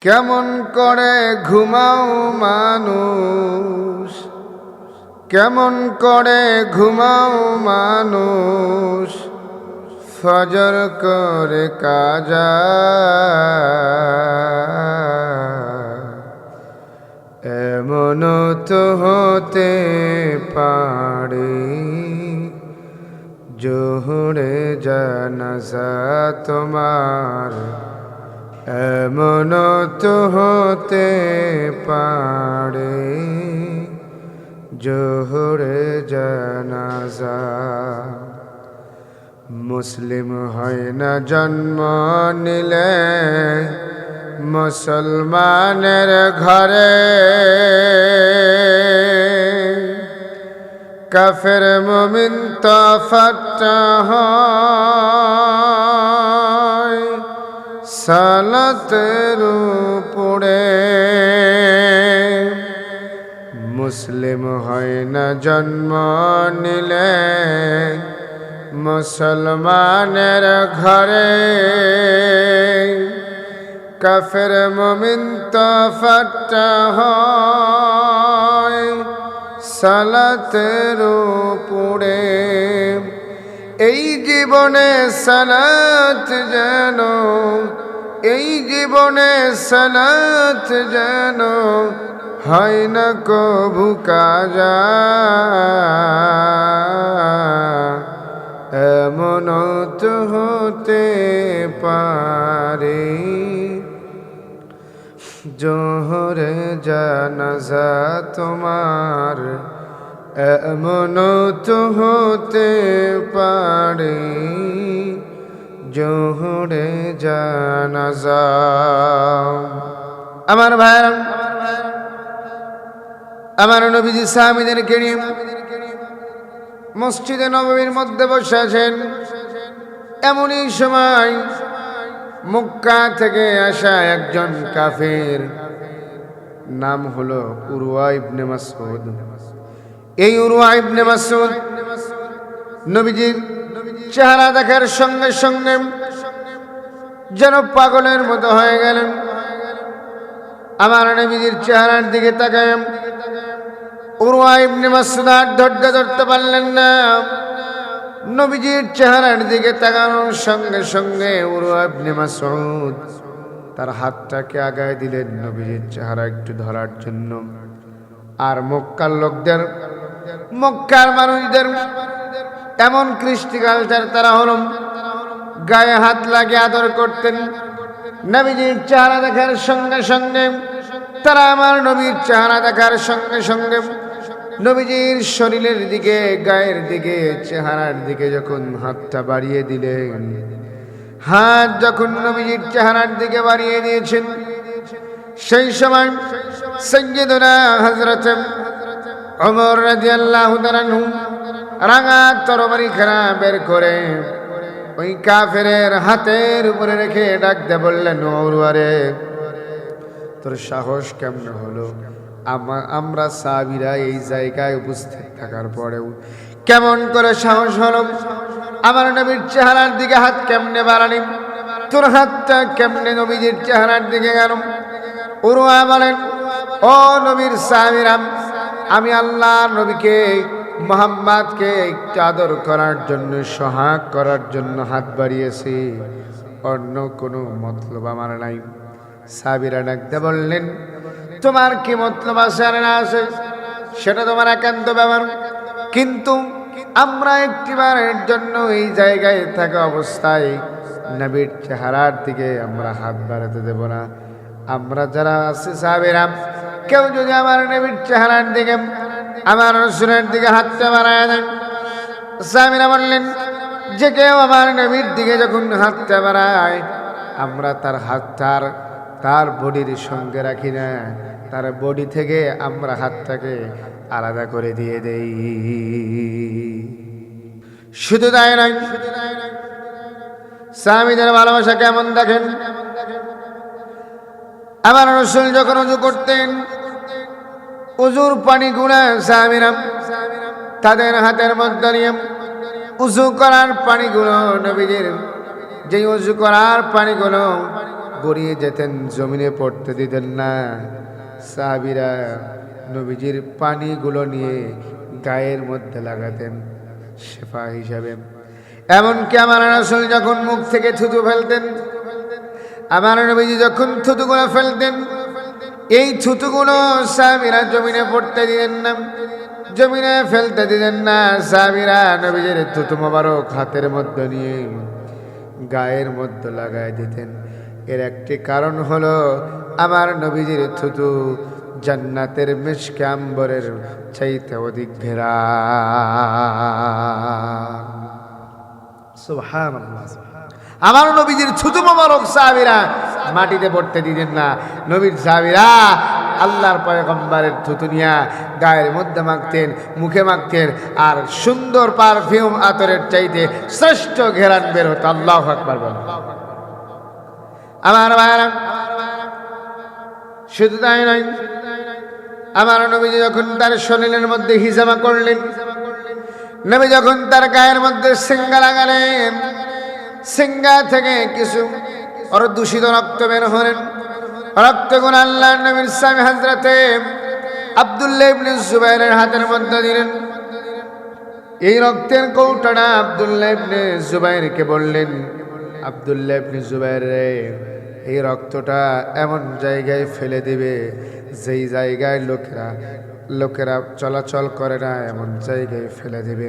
কেমন করে ঘুমাও মানুষ? কেমন করে ঘুমাও মানুষ? ফজর করে কাজা। এমন তো হতে পারে, জোহরে জানাজা তোমার এমন তো হতে পারে, জোহরে জানাজা। মুসলিম হয় না জন্ম নিলে, মুসলমানের ঘরে। কাফের মুমিন তফাত হয়। সালাতের উপরে। মুসলিম হয় না জন্ম নিলে, মুসলমানের ঘরে। কাফের মমিন তফাত হয় সালাতের এই জীবনে সালাত যেন এই জীবনে সালাত যেন হয় না কভু কাজা। এমন তো হতে পারে জোহরে জানাজা তোমার। এমন তো হতে পারে জোহরে জানাজা আমার ভাইরা আমার নবীজি সাহাবিদেরকে নিয়ে মসজিদে নবমীর মধ্যে বসে আছেন। এমনই সময় মক্কা থেকে আসা একজন কাফের, নাম হলো উরুয়া ইবনে মাসুদ এই উরুয়া ইবনে মাসুদ নবীজির চেহারা দেখার সঙ্গে সঙ্গে যেন পাগলের মতো হয়ে গেলেন। আমার নবীজির চেহারার দিকে তাকায়। উরুয়া ইবনে আর ধৈর্য ধরতে পারলেন না। নবীজির চেহারার দিকে তাকানোর সঙ্গে সঙ্গে উরুয়া ইবনে তার হাতটাকে আগায় দিলেন নবীজির চেহারা একটু ধরার জন্য। আর মক্কার লোকদের, মক্কার মানুষদের এমন কৃষ্টি কালচার তারা হল গায়ে হাত লাগিয়ে আদর করতেন। নবীজির চেহারা দেখার সঙ্গে সঙ্গে, তারা আমার নবীর চেহারা দেখার সঙ্গে সঙ্গে নবীজির শরীরের দিকে, গায়ের দিকে, চেহারার দিকে যখন হাতটা বাড়িয়ে দিলেন, হাত যখন নবীজির চেহারার দিকে বাড়িয়ে দিয়েছেন, সেই সময় সৈয়দনা হজরত অমর রাজিয়াল্লাহু তাআলাহু রাঙা তরবারি খানা বের করে ওই কাফেরের হাতের উপরে রেখে ডাক দে বললেন তোর সাহস কেমন হলো? আমা- আমরা সাবিরা এই জায়গায় উপস্থিত থাকার পরেও কেমন করে সাহস হলো? আমার নবীর চেহারার দিকে হাত কেমনে বাড়ানি তোর হাতটা কেমনে নবীজির চেহারার দিকে গেল? উরুয়া বলেন, ও নবীর সাহাবিরাম আমি আল্লাহ নবীকে মোহাম্মদকে একটু আদর করার জন্য, সহাগ করার জন্য হাত বাড়িয়েছি। অন্য কোনো মতলব আমার নাই। সাবিরা ডাকতে বললেন, তোমার কি মতলব আছে আর না আছে? সেটা তোমার একান্ত ব্যাপার। কিন্তু আমরা একটিবারের জন্য এই জায়গায় থাকা অবস্থায় নবীর চেহারার দিকে আমরা হাত বাড়াতে দেব না। আমরা যারা আছি সাহাবিরাম কেউ যদি আমার নবীর চেহারার দিকে আমার রসুলের দিকে হাতটা বাড়ায় দেন। সাহাবিরা বললেন, যে কেউ আমার নবীর দিকে যখন হাতটা বাড়ায়, আমরা তার হাতটার তার বডির সঙ্গে রাখি না। তার বডি থেকে আমরা হাতটাকে আলাদা করে দিয়ে দেই। শুধু তাই নয় স্বামীদের ভালোবাসা কেমন দেখেন? আমার রসুল যখন উজু করতেন উজুর পানি গুণা সাহাবিরাম তাদের হাতের মধ্যে উজু করার পানিগুলো নবীজির। যে উজু করার পানিগুলো গড়িয়ে যেতেন, জমিনে পড়তে দিতেন না। সাহাবিরা নবীজির পানিগুলো নিয়ে গায়ের মধ্যে লাগাতেন শেফা হিসাবে। এমনকি আমার রাসূল যখন মুখ থেকে থুতু ফেলতেন, আমার নবীজি যখন থুতুগুলো ফেলতেন এই থুতুগুলো সাহাবিরা জমিনে পড়তে দিতেন না জমিনে ফেলতে দিতেন না। সাহাবিরা নবীজের থুতু মোবারক হাতের মধ্যে নিয়ে গায়ের মধ্যে লাগাই দিতেন। এর একটি কারণ হলো আমার নবীজির থুতু জান্নাতের মিসকাম্বরের চাইতে অধিক ঘেরা আমার নবীজির ছুতু মোবারক সাহাবিরা মাটিতে পড়তে দিতেন না। নবীর সাহাবিরা আল্লাহর পয়গম্বরের থুতু নিয়া গায়ের মধ্যে মাখতেন, মুখে মাখতেন, আর সুন্দর পারফিউম আতরের চাইতে শ্রেষ্ঠ ঘেরান বের হতো। আল্লাহ আকবার আমার ভাইরা শুধু তাই নয়, আমার নবীজি যখন তার শরীরের মধ্যে হিজামা করলেন, নবী যখন তার গায়ের মধ্যে সিঙ্গা লাগালেন সিঙ্গা থেকে কিছু ওর দূষিত রক্ত বের হলেন। রক্তগুণ আল্লাহ নবীর স্বামী হাজরাতে আবদুল্লাহ জুবাইরের হাতের মধ্যে দিলেন। এই রক্তের কৌটাটা আবদুল্লাহ জুবাইরকে বললেন, আবদুল্লাহ জুবাইর রে, এই রক্তটা এমন জায়গায় ফেলে দিবে যেই জায়গায় লোকেরা লোকেরা চলাচল করে না, এমন জায়গায় ফেলে দেবে।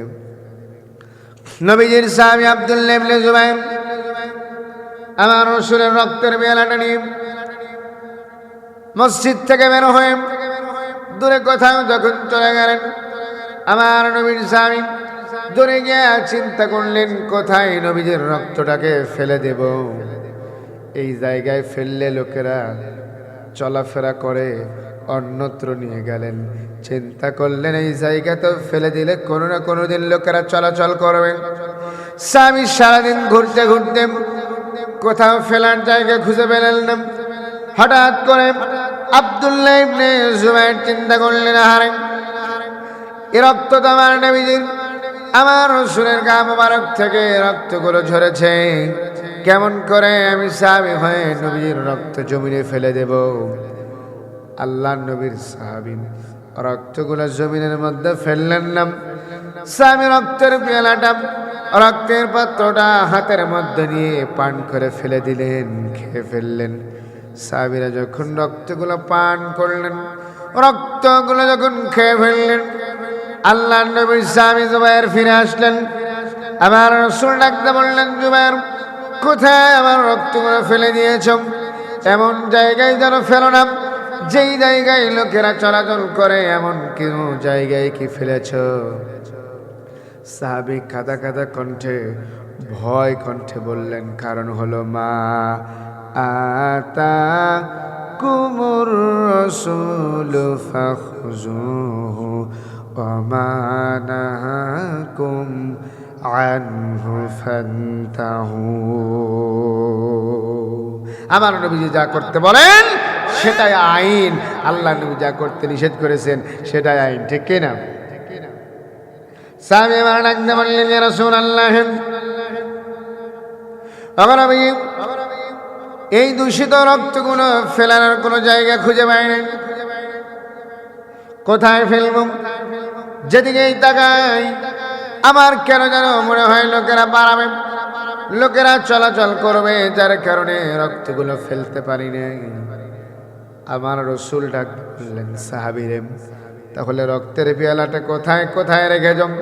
নবীজির সাহাবী আবদুল্লাহ ইবনে জুবাইর আমার রসুলের রক্তের বেলাটা নিয়ে মসজিদ থেকে বের হয়ে দূরে কোথাও যখন চলে গেলেন, আমার নবীর স্বামী দূরে গিয়ে চিন্তা করলেন, কোথায় নবীজির রক্তটাকে ফেলে দেব? এই জায়গায় ফেললে লোকেরা চলাফেরা করে, অন্যত্র নিয়ে গেলেন। চিন্তা করলেন, এই জায়গাতে ফেলে দিলে কোনো না কোনো দিন লোকেরা চলাচল করবে। স্বামী সারাদিন ঘুরতে ঘুরতে কোথাও ফেলার জায়গা খুঁজে পেলেন না। হঠাৎ করে আবদুল্লাহ ইবনে জুবাইর চিন্তা করলেন, আহারে, এ রক্ত তো আমার নবীজির। আমার রসুলের গা মোবারক থেকে রক্তগুলো ঝরেছে। কেমন করে আমি সাহাবি হয়ে নবীর রক্ত জমিনে ফেলে দেব? আল্লাহ নবীর সাহাবি রক্তগুলো জমিনের মধ্যে ফেললেন না। স্বামী রক্তের পেলাটা রক্তের পাত্রটা হাতের মধ্যে নিয়ে পান করে ফেলে দিলেন, খেয়ে ফেললেন। সাবিরা যখন রক্তগুলো পান করলেন, রক্তগুলো যখন খেয়ে ফেললেন, আল্লাহ নবীর স্বামী জুবাইর ফিরে আসলেন। আমার রসুল ডাকতে বললেন, জুবাইর, কোথায় আমার রক্তগুলো ফেলে দিয়েছ? এমন জায়গায় যেন ফেলো না। যেই জায়গায় লোকেরা চলাচল করে, এমন কেউ জায়গায় কি ফেলেছ? সাহাবি কাদা কাদা কণ্ঠে, ভয় কণ্ঠে বললেন, কারণ হলো মা আতা কুমুর রসুল ফাখজুহু অমানাকুম আনহু ফান্তাহু। আমার নবীজি যা করতে বলেন, সেটাই আইন। আল্লাহ নবী যা করতে নিষেধ করেছেন, সেটাই আইন, ঠিক কিনা? এই দূষিত রক্তগুলো ফেলানোর কোনো জায়গা খুঁজে পাই নাই কোথায় ফেলব তাকাই আমার কেন যেন মনে হয় লোকেরা বাড়াবে লোকেরা চলাচল করবে যার কারণে রক্তগুলো ফেলতে পারি নাই আমার রসুল ডাক বললেন সাহাবিরে তাহলে রক্তের পেয়ালাটা কোথায় কোথায় রেখে যাম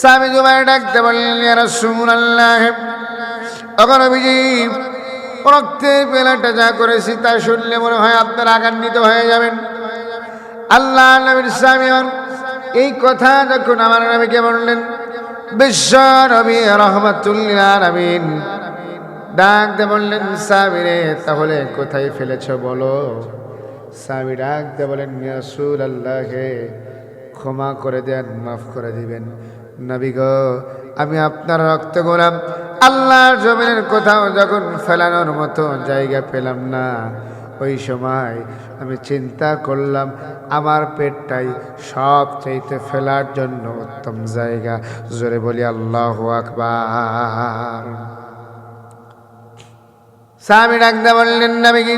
সাহাবি জুবাই ডাকতে বললেন রক্তের পেলাটা যা করেছি তা শুনলে মনে হয় আপনার আগান্বিত হয়ে যাবেন। আল্লাহ নবীর সামিয়ন এই কথা যখন আমার নবীকে বললেন, বিশ্ব নবী রহমতুল্লাহ নবীন ডাকতে বললেন সাবিরে তাহলে কোথায় ফেলেছ বলো? সাবি ডাকতে বলেন ইয়াসুল আল্লাহকে ক্ষমা করে দেন, মাফ করে দিবেন। নবী আমি আপনার রক্ত গোলাম। আল্লাহর জমিনের কোথাও যখন ফেলানোর মতো জায়গা পেলাম না, ওই সময় আমি চিন্তা করলাম, আমার পেটটাই সব চাইতে ফেলার জন্য উত্তম জায়গা। জোরে বলি, আল্লাহ আকবার। স্বামী ডাকতে বললেন নামে কি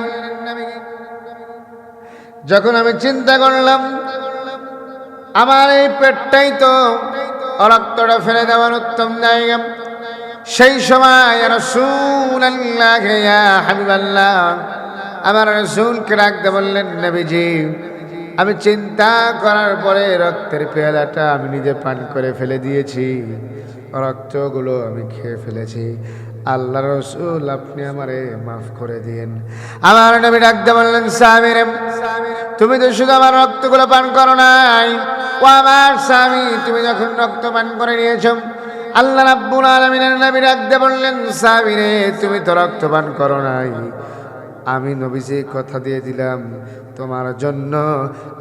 যখন আমি চিন্তা করলাম, আমার এই পেটটাই তো রক্তটা ফেলে দেওয়ার উত্তম জায়গা সেই সময় হাবিবাল্লাহ, আমার রসুলকে রাখতে বললেন, নবীজি, আমি চিন্তা করার পরে রক্তের পেয়ালাটা আমি নিজে পান করে ফেলে দিয়েছি। রক্তগুলো আমি খেয়ে ফেলেছি। আল্লাহ রসুল, আপনি আমারে মাফ করে দিন আমার নবী ডাকতে বললেন, সামির, তুমি তো শুধু আমার রক্তগুলো পান করো নাই। ও আমার স্বামী, তুমি যখন রক্ত পান করে নিয়েছ, আল্লাহ রাব্বুল আলামিনের নবী ডাকতে বললেন, সামিরে, তুমি তো রক্ত পান করো নাই। আমি নবীজি কথা দিয়ে দিলাম, তোমার জন্য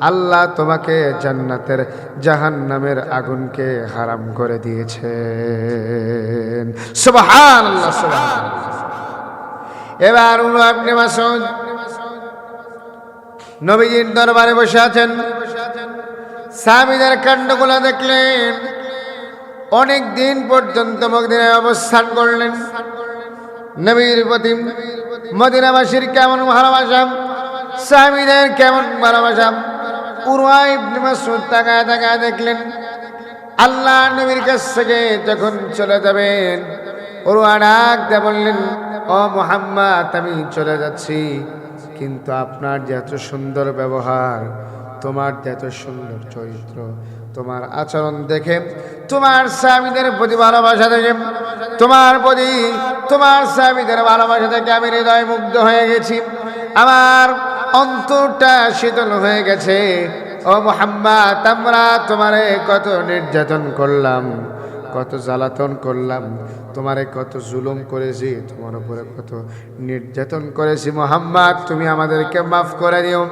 আল্লাহ তোমাকে জান্নাতের জাহান্নামের আগুনকে হারাম করে দিয়েছে এবার উনি আপনি মাসুদ নবীজির দরবারে বসে আছেন। সাহাবীদের কাণ্ডগুলো দেখলেন। অনেক দিন পর্যন্ত মদিনায় অবস্থান করলেন। নবীর প্রতি মদিনাবাসীর কেমন ভালোবাসা? সাহাবীদের কেমন ভালোবাসা? উরওয়া ইবনে মাসউদ দেখলেন, আল্লাহ নবীর কাছ থেকে যখন চলে যাবেন উরওয়া ডাক দিয়ে বললেন, ও মোহাম্মদ, আমি চলে যাচ্ছি, কিন্তু আপনার যে এত সুন্দর ব্যবহার, তোমার যে এত সুন্দর চরিত্র তোমার আচরণ দেখে, তোমার স্বামীদের প্রতি ভালোবাসা দেখে, তোমার প্রতি, তোমার স্বামীদের ভালোবাসা দেখে আমি হৃদয় মুগ্ধ হয়ে গেছি। আমার অন্তরটা শীতল হয়ে গেছে। ও মোহাম্মদ, আমরা তোমারে কত নির্যাতন করলাম, কত জ্বালাতন করলাম, তোমারে কত জুলুম করেছি, তোমার উপরে কত নির্যাতন করেছি। মোহাম্মদ, তুমি আমাদেরকে মাফ করে দিও।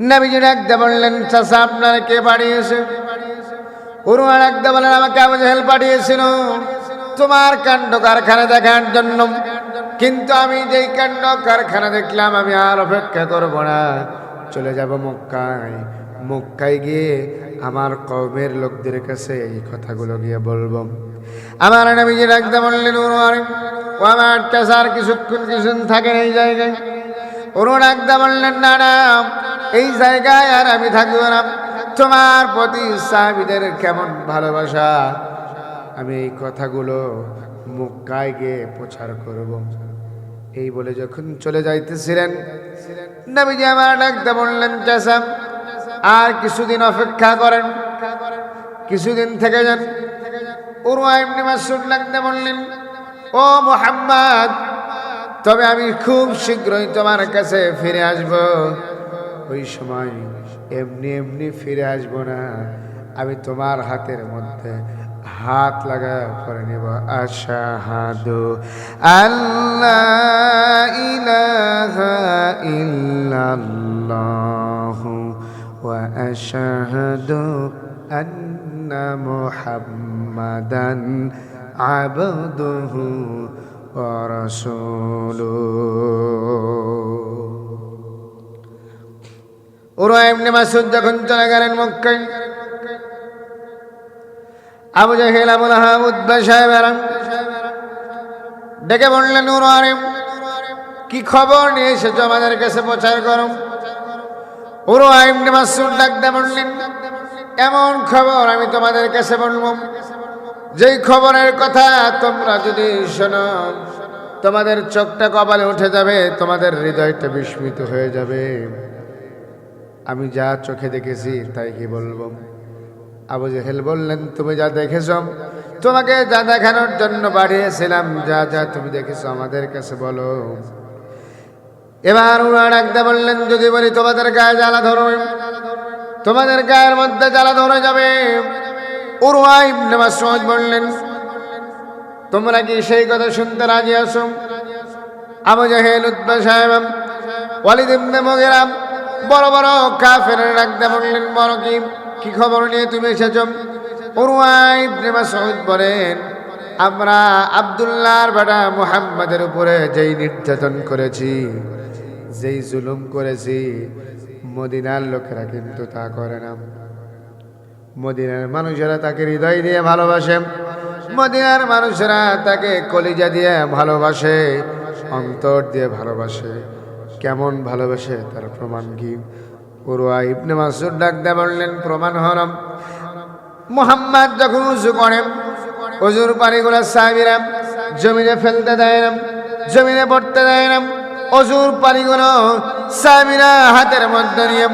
নবীজি ডাকতে বললেন চাষা আপনার কে পাঠিয়েছে? উরুয়া ডাকতে বললেন, আমাকে আবু জাহেল পাঠিয়েছিল। তোমার কাণ্ড কারখানা দেখার জন্য। কিন্তু আমি যেই কাণ্ড কারখানা দেখলাম, আমি আর অপেক্ষা করব না। চলে যাব মক্কায়। মক্কায় গিয়ে আমার কমের লোকদের কাছে এই কথাগুলো গিয়ে বলব। আমার নবীজি ডাকতে বললেন উরুয়ার ও আমার চাষার কিছুক্ষণ কিছুদিন থাকেন এই জায়গায় ডাকতে বললেন, না না এই জায়গায় আর আমি থাকব না। তোমার প্রতি সাহাবিদের কেমন ভালোবাসা? আমি এই কথাগুলো মক্কায় গিয়ে প্রচার করব। এই বলে যখন চলে যাইতেছিলেন, নবীজি আমার ডাকতে বললেন চাষা আর কিছুদিন অপেক্ষা করেন। কিছুদিন থেকে যান। বললেন, ও মোহাম্মদ, তবে আমি খুব শীঘ্রই তোমার কাছে ফিরে আসব। ওই সময় এমনি এমনি ফিরে আসব না। আমি তোমার হাতের মধ্যে হাত লাগা করে নেব। আশাহাদু আল্লাহ ইলাহা ইল্লাল্লাহু ওয়া আশহাদু আন্না মুহাম্মাদান আবদুহু যখন চলে গেলেন মক্কায়, আবু জাহেল আবুল ডেকে বললেন কি খবর নিয়ে এসেছ আমাদের কাছে প্রচার করো? ওরো এমনি মাসুদ ডাকতে বললেন, এমন খবর আমি তোমাদের কাছে বলব। যেই খবরের কথা তোমরা যদি শোনো, তোমাদের চোখটা কপালে উঠে যাবে, তোমাদের হৃদয়টা বিস্মিত হয়ে যাবে। আমি যা চোখে দেখেছি তাই কি বলব? আবু জেহেল বললেন, তুমি যা দেখেছ, তোমাকে যা দেখানোর জন্য পাঠিয়েছিলাম, যা যা তুমি দেখেছ আমাদের কাছে বলো। এবার উনার ডাকতে বললেন, যদি বলি তোমাদের গায়ে জ্বালা ধরবে, তোমাদের গায়ের মধ্যে জ্বালা ধরে যাবে। উরওয়া ইবনে মাসউদ বললেন, তোমরা কি সেই কথা শুনতে রাজি আছো? আবু জাহেল উতবা সাহেব, ওয়ালিদ ইবনে মুগিরা বড় বড় কাফের রাখতে বললেন, বড় কি? কি খবর নিয়ে তুমি এসেছ? ইবনে মাসউদ বলেন, আমরা আব্দুল্লাহর বেটা মুহাম্মাদের উপরে যেই নির্যাতন করেছি, যেই জুলুম করেছি, মদিনার লোকেরা কিন্তু তা করে না। মদিনার মানুষেরা তাকে হৃদয় দিয়ে ভালোবাসে, মদিনার মানুষেরা তাকে কলিজা দিয়ে ভালোবাসে, অন্তর দিয়ে ভালোবাসে। কেমন ভালোবাসে তার প্রমাণ কি? উরুয়া ইবনে মাসুদ ডাক দিয়ে বললেন প্রমাণ হরম। মোহাম্মদ যখন উজু করেন অজুর পানিগুলো সাহাবিরা জমিনে ফেলতে দেয় না, জমিনে পড়তে দেয় না। অজুর পানিগুলো সাহাবিরা হাতের মধ্যে নিয়ে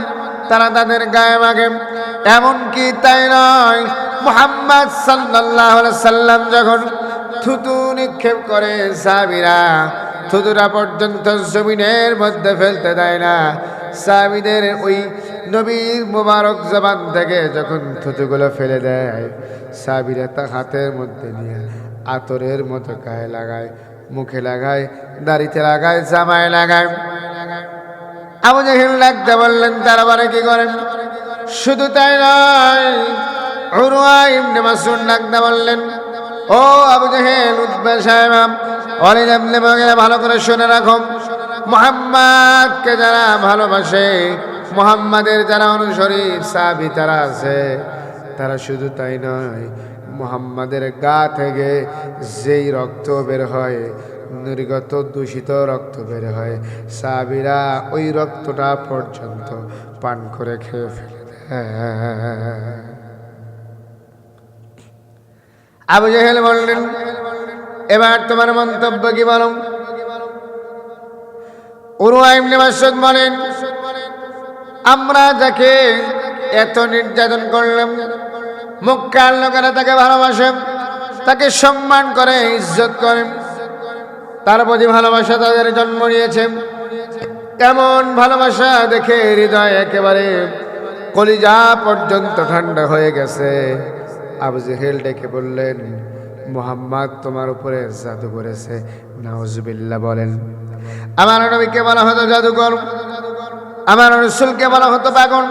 তারা তাদের গায়ে মাগে এমনকি তাই নয়, মোহাম্মদ সাল্লাহ সাল্লাম যখন থুতু নিক্ষেপ করে সাবিরা থুতুরা পর্যন্ত জমিনের মধ্যে ফেলতে দেয় না। সাবিদের ওই নবীর মোবারক জবান থেকে যখন থুতুগুলো ফেলে দেয় সাবিরা তা হাতের মধ্যে নিয়ে আতরের মতো গায়ে লাগায়, মুখে লাগায়, দাড়িতে লাগায়, জামায় লাগায়। আবু জাহিল লাগতে বললেন তারা বারে কি করেন? শুধু তাই নয়। উরুয়া ইবনে মাসুদ লাগতে বললেন ও আবু জাহেল উদ্বে সাহেব অলিদ ভালো করে শুনে রাখো। মোহাম্মদকে যারা ভালোবাসে, মোহাম্মদের যারা অনুসরী সাবি তারা আছে, তারা শুধু তাই নয়, মোহাম্মদের গা থেকে যেই রক্ত বের হয়, নির্গত দূষিত রক্ত বের হয় সাবিরা ওই রক্তটা পর্যন্ত পান করে খেয়ে ফেলে দেয়। আবু জাহেল বললেন, এবার তোমার মন্তব্য কি বলো বলেন, আমরা যাকে এত নির্যাতন করলাম, মুক্কার লোকেরা তাকে ভালোবাসে, তাকে সম্মান করে, ইজ্জত করে, তার প্রতি ভালোবাসা তাদের জন্ম নিয়েছে। এমন ভালোবাসা দেখে হৃদয় একেবারে কলিজা পর্যন্ত ঠান্ডা হয়ে গেছে। আবু জেহেল ডেকে বললেন, মোহাম্মদ তোমার উপরে জাদু করেছে, নাউজুবিল্লাহ বলেন। আমার নবীকে বলা হতো জাদুকর, আমার রসুলকে বলা হতো পাগল,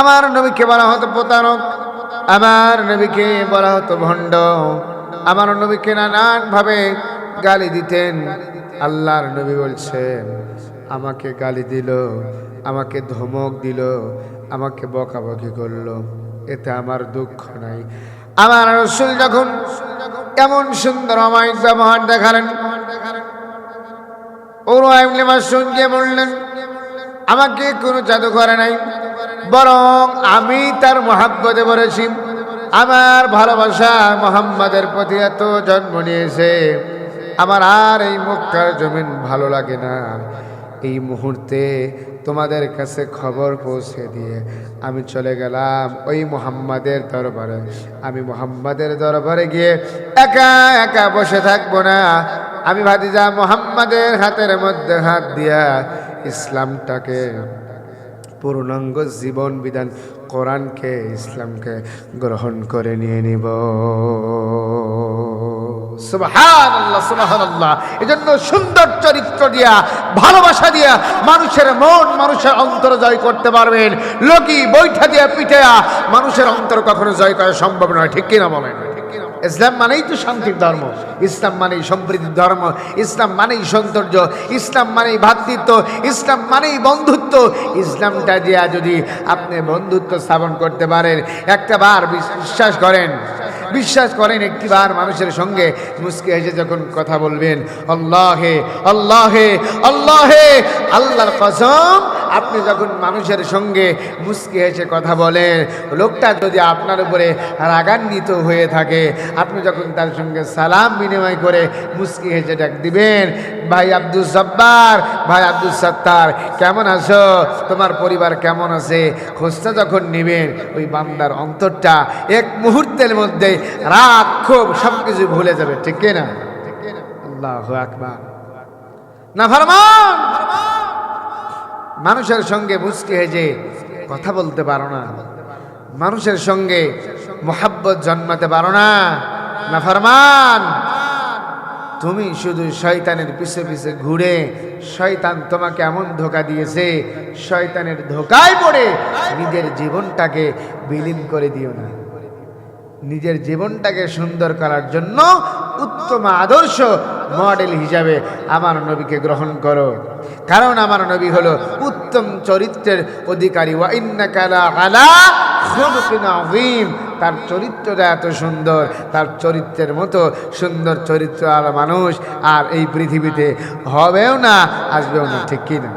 আমার নবীকে বলা হতো প্রতারক, আমার নবীকে বলা হতো ভণ্ড। আমার নবীকে নানান ভাবে গালি দিতেন। আল্লাহর নবী বলছেন আমাকে গালি দিল, আমাকে ধমক দিল, আমাকে বকাবকি করল। এতে আমার দুঃখ নাই। আমার রসুল যখন এমন সুন্দর অমায়িক ব্যবহার দেখালেন ওরাইমলে মাসুনকে বললেন, আমাকে কোনো জাদু করে নাই, বরং আমি তার মহাব্বতে বলেছি আমার ভালোবাসা মোহাম্মদের প্রতি এত জন্ম নিয়েছে, আমার আর এই মক্কার জমিন ভালো লাগে না। এই মুহূর্তে তোমাদের কাছে খবর পৌঁছে দিয়ে আমি চলে গেলাম ওই মোহাম্মদের দরবারে। আমি মোহাম্মদের দরবারে গিয়ে একা একা বসে থাকব না। আমি ভাতিজা মোহাম্মদের হাতের মধ্যে হাত দিয়া ইসলামটাকে, পূর্ণাঙ্গ জীবন বিধান কোরআনকে, ইসলামকে গ্রহণ করে নিয়ে নিব। সুবহানাল্লাহ সুবহানাল্লাহ। এজন্য সুন্দর চরিত্র দিয়া, ভালোবাসা দিয়া মানুষের মন মানুষের অন্তর জয় করতে পারবেন। লোকি বৈঠা দিয়া পিঠেয়া মানুষের অন্তর কখনো জয় করা সম্ভব নয়, ঠিক কিনা বলেন? ইসলাম মানেই তো শান্তির ধর্ম। ইসলাম মানেই সম্প্রীতির ধর্ম। ইসলাম মানেই সৌন্দর্য। ইসলাম মানেই ভ্রাতৃত্ব ইসলাম মানেই বন্ধুত্ব। ইসলামটা দিয়া যদি আপনি বন্ধুত্ব স্থাপন করতে পারেন, একটা বার বিশ্বাস করেন বিশ্বাস করেন একটিবার মানুষের সঙ্গে। মুস্কি হেসে যখন কথা বলবেন, আল্লাহে আল্লাহে আল্লাহে আল্লাহর কসম আপনি যখন মানুষের সঙ্গে মুসকে হেসে কথা বলেন, লোকটা যদি আপনার উপরে রাগান্বিত হয়ে থাকে, আপনি যখন তার সঙ্গে সালাম বিনিময় করে মুসকি হেসে ডাক দিবেন, ভাই আব্দুল জব্বার, ভাই আব্দুল সত্তার, কেমন আছো? তোমার পরিবার কেমন আছে? খোঁজটা যখন নেবেন, ওই বান্দার অন্তরটা এক মুহূর্তের মধ্যে রাগ, ক্ষোভ সব কিছু ভুলে যাবে, ঠিক না আল্লাহ আকবার। না, ফরমান! মানুষের সঙ্গে মুসকি যে কথা বলতে পারো না। মানুষের সঙ্গে মোহাব্বত জন্মাতে পারো না। না ফরমান। তুমি শুধু শয়তানের পিছে পিছে ঘুরে, শয়তান তোমাকে এমন ধোকা দিয়েছে, শয়তানের ধোকায় পড়ে নিজের জীবনটাকে বিলীন করে দিও না। নিজের জীবনটাকে সুন্দর করার জন্য উত্তম আদর্শ মডেল হিসাবে আমার নবীকে গ্রহণ করো। কারণ আমার নবী হলো উত্তম চরিত্রের অধিকারী। ওয়া ইন্নাকা লা আলা আযীম। তার চরিত্রটা এত সুন্দর, তার চরিত্রের মতো সুন্দর চরিত্র আর মানুষ আর এই পৃথিবীতে হবেও না, আসবেও না, ঠিক কিনা?